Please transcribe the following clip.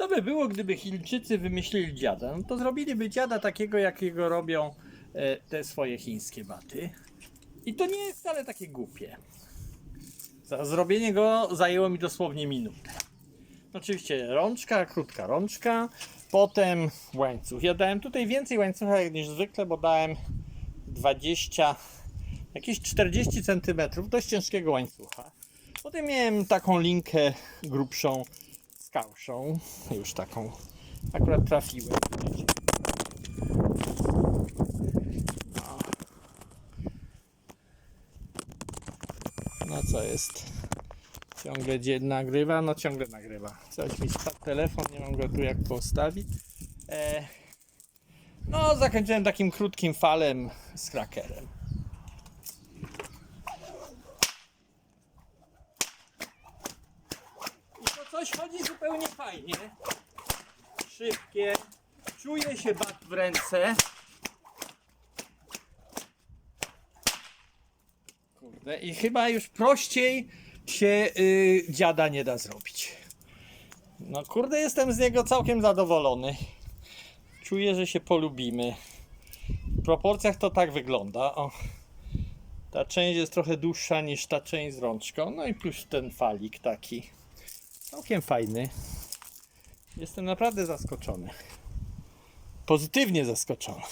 Co by było, gdyby Chińczycy wymyślili dziada? No to zrobiliby dziada takiego, jakiego robią e, te swoje chińskie baty. I to nie jest wcale takie głupie. Zrobienie go zajęło mi dosłownie minutę. Oczywiście rączka, krótka rączka, potem łańcuch. Ja dałem tutaj więcej łańcucha niż zwykle, bo dałem 20, jakieś 40 cm dość ciężkiego łańcucha. Potem miałem taką linkę grubszą kałszą, już taką. Akurat trafiłem. No. No co jest? Ciągle gdzie nagrywa? No ciągle nagrywa. Coś mi spadł telefon, nie mam go tu jak postawić. E, no zakończyłem takim krótkim falem z krakerem. I to coś chodzi zupełnie fajnie. Szybkie. Czuję się bat w ręce. Kurde, i chyba już prościej się y, dziada nie da zrobić. No kurde, jestem z niego całkiem zadowolony. Czuję, że się polubimy. W proporcjach to tak wygląda. O. Ta część jest trochę dłuższa niż ta część z rączką. No i plus ten falik taki. Całkiem fajny. Jestem naprawdę zaskoczony. Pozytywnie zaskoczony.